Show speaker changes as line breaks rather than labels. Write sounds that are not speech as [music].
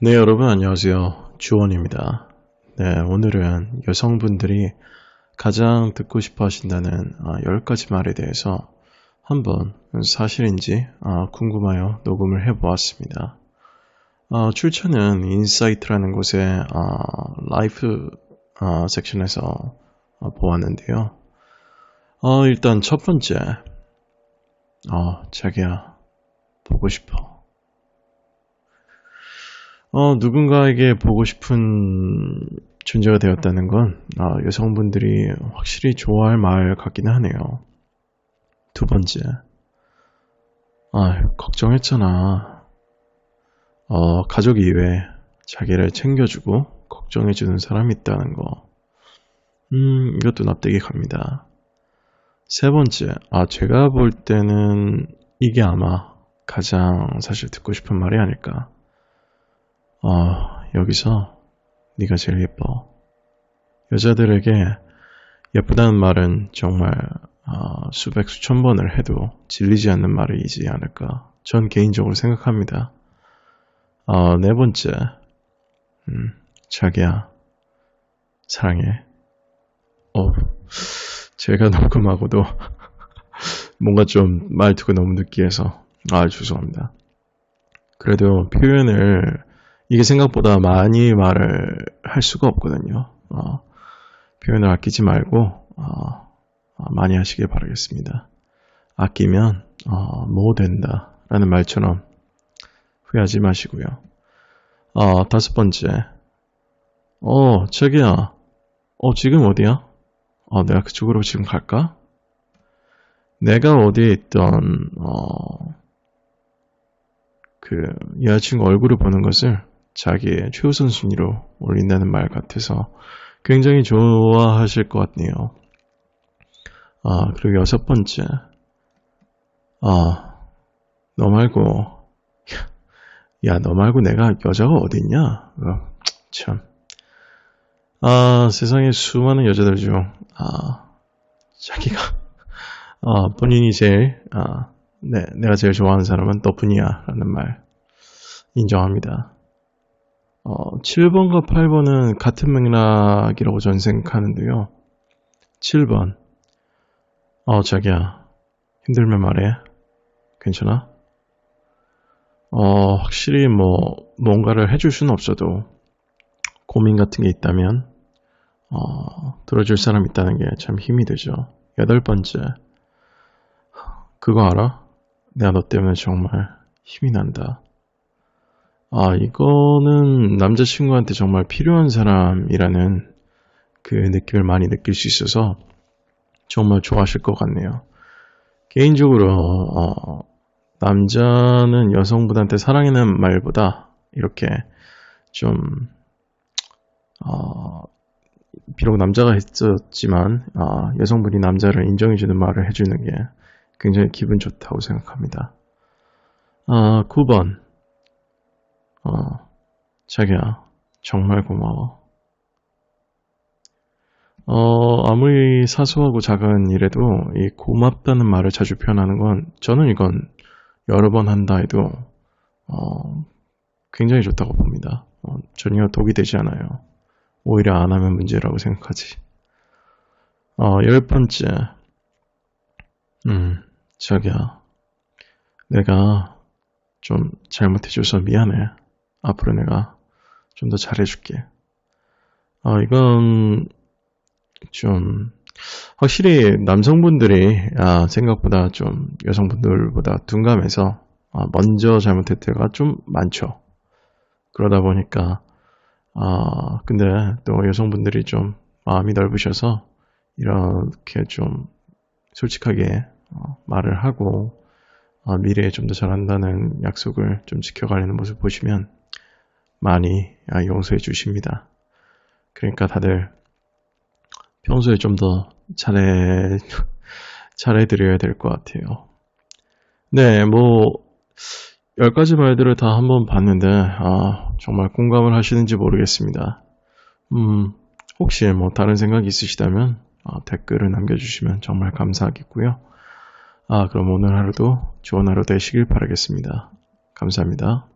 네, 여러분 안녕하세요. 주원입니다. 네, 오늘은 여성분들이 가장 듣고 싶어 하신다는 10가지 아, 말에 대해서 한번 사실인지 아, 궁금하여 녹음을 해보았습니다. 아, 출처는 인사이트라는 곳의 라이프 섹션에서 보았는데요. 어, 일단 첫 번째, 어, 자기야, 보고 싶어. 어, 누군가에게 보고 싶은 존재가 되었다는 건 아, 여성분들이 확실히 좋아할 말 같기는 하네요. 두 번째, 아, 걱정했잖아. 어, 가족 이외에 자기를 챙겨주고 걱정해주는 사람이 있다는 거. 음, 이것도 납득이 갑니다. 세 번째, 아, 제가 볼 때는 이게 아마 가장 사실 듣고 싶은 말이 아닐까. 어, 여기서 네가 제일 예뻐. 여자들에게 예쁘다는 말은 정말 어, 수백 수천 번을 해도 질리지 않는 말이지 않을까. 전 개인적으로 생각합니다. 어, 네 번째, 음, 자기야, 사랑해. 어, 제가 [laughs] 녹음하고도 [laughs] 뭔가 좀 말투가 너무 느끼해서 아 죄송합니다. 그래도 표현을 이게 생각보다 많이 말을 할 수가 없거든요. 어, 표현을 아끼지 말고 어, 어, 많이 하시길 바라겠습니다. 아끼면 어, 뭐 된다 라는 말처럼 후회하지 마시고요. 어, 다섯 번째 어 저기야 어 지금 어디야? 어 내가 그쪽으로 지금 갈까? 내가 어디에 있던 어, 그 여자친구 얼굴을 보는 것을 자기의 최우선 순위로 올린다는 말 같아서 굉장히 좋아하실 것 같네요. 아, 그리고 여섯 번째. 아, 너 말고, 야, 너 말고 내가 여자가 어딨냐? 어, 참. 아, 세상에 수많은 여자들 중, 아, 자기가, 아, 본인이 제일, 아, 네, 내가 제일 좋아하는 사람은 너뿐이야. 라는 말, 인정합니다. 어, 7번과 8번은 같은 맥락이라고 저는 생각하는데요. 7번. 어, 자기야. 힘들면 말해. 괜찮아? 어, 확실히 뭐, 뭔가를 해줄 수는 없어도, 고민 같은 게 있다면, 어, 들어줄 사람 있다는 게 참 힘이 되죠. 여덟 번째. 그거 알아? 내가 너 때문에 정말 힘이 난다. 아, 이거는 남자친구한테 정말 필요한 사람이라는 그 느낌을 많이 느낄 수 있어서 정말 좋아하실 것 같네요. 개인적으로, 어, 남자는 여성분한테 사랑이라는 말보다 이렇게 좀, 어, 비록 남자가 했었지만, 어, 여성분이 남자를 인정해주는 말을 해주는 게 굉장히 기분 좋다고 생각합니다. 어, 9번. 어, 자기야, 정말 고마워. 어, 아무리 사소하고 작은 일에도 이 고맙다는 말을 자주 표현하는 건 저는 이건 여러 번 한다 해도 어, 굉장히 좋다고 봅니다. 어, 전혀 독이 되지 않아요. 오히려 안 하면 문제라고 생각하지. 어, 열 번째. 음, 자기야. 내가 좀 잘못해줘서 미안해. 앞으로 내가 좀 더 잘해줄게. 아, 이건 좀 확실히 남성분들이 아, 생각보다 좀 여성분들보다 둔감해서 아, 먼저 잘못할 때가 좀 많죠. 그러다 보니까 아, 근데 또 여성분들이 좀 마음이 넓으셔서 이렇게 좀 솔직하게 어, 말을 하고 어, 미래에 좀 더 잘한다는 약속을 좀 지켜가려는 모습 보시면 많이 아, 용서해 주십니다. 그러니까 다들 평소에 좀 더 잘해, 잘해드려야 될 것 같아요. 네, 뭐, 열 가지 말들을 다 한번 봤는데, 아, 정말 공감을 하시는지 모르겠습니다. 음, 혹시 뭐 다른 생각이 있으시다면, 아, 댓글을 남겨주시면 정말 감사하겠고요. 아, 그럼 오늘 하루도 좋은 하루 되시길 바라겠습니다. 감사합니다.